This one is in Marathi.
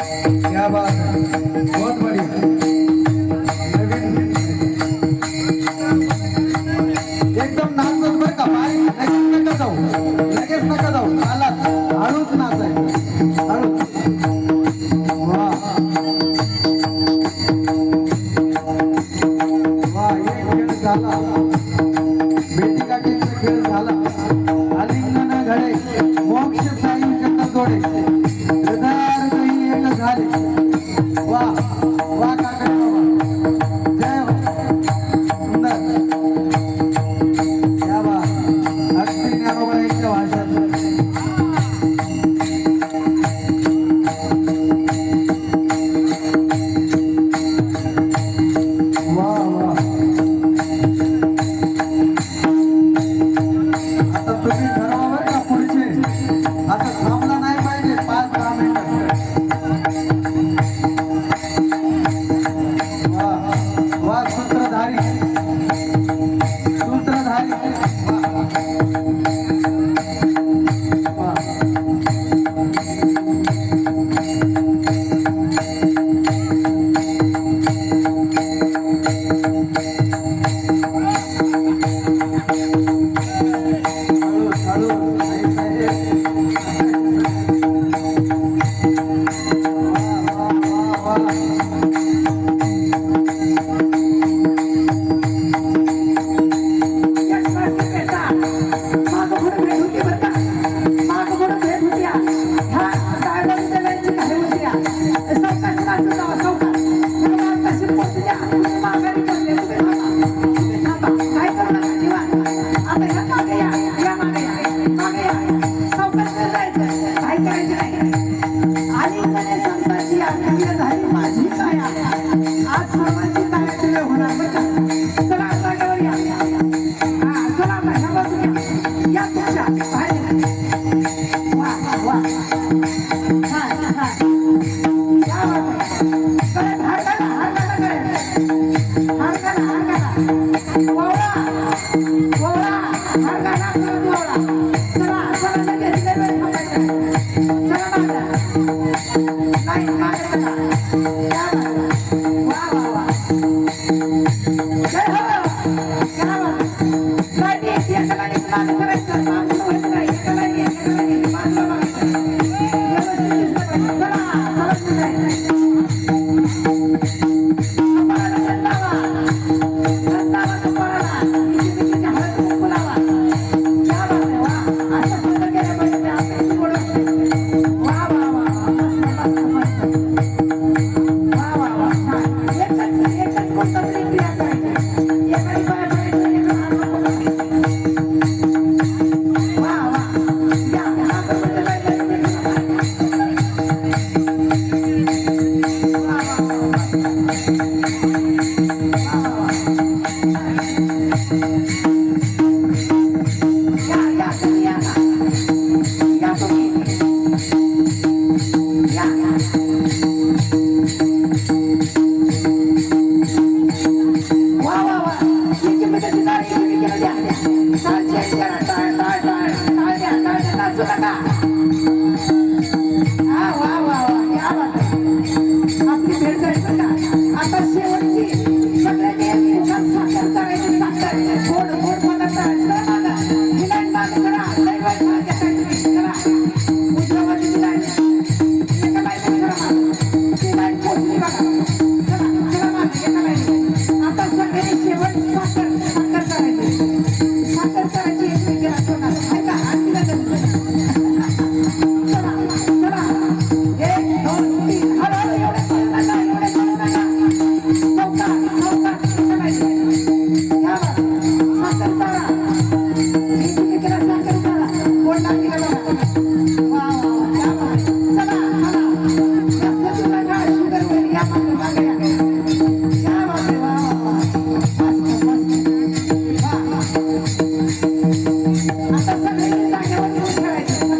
क्या बात है बहुत बड़ी एकदम नाचत बरं का बारीक लगेच नका जाऊ। लगेच नका जाऊ। चालत हळूच नाच आहे हळू वा. वा एक खेळ झाला. Oh, my God. Thank you. 三见三百三三 सगळ्यांनी जागेवर ठेवायचं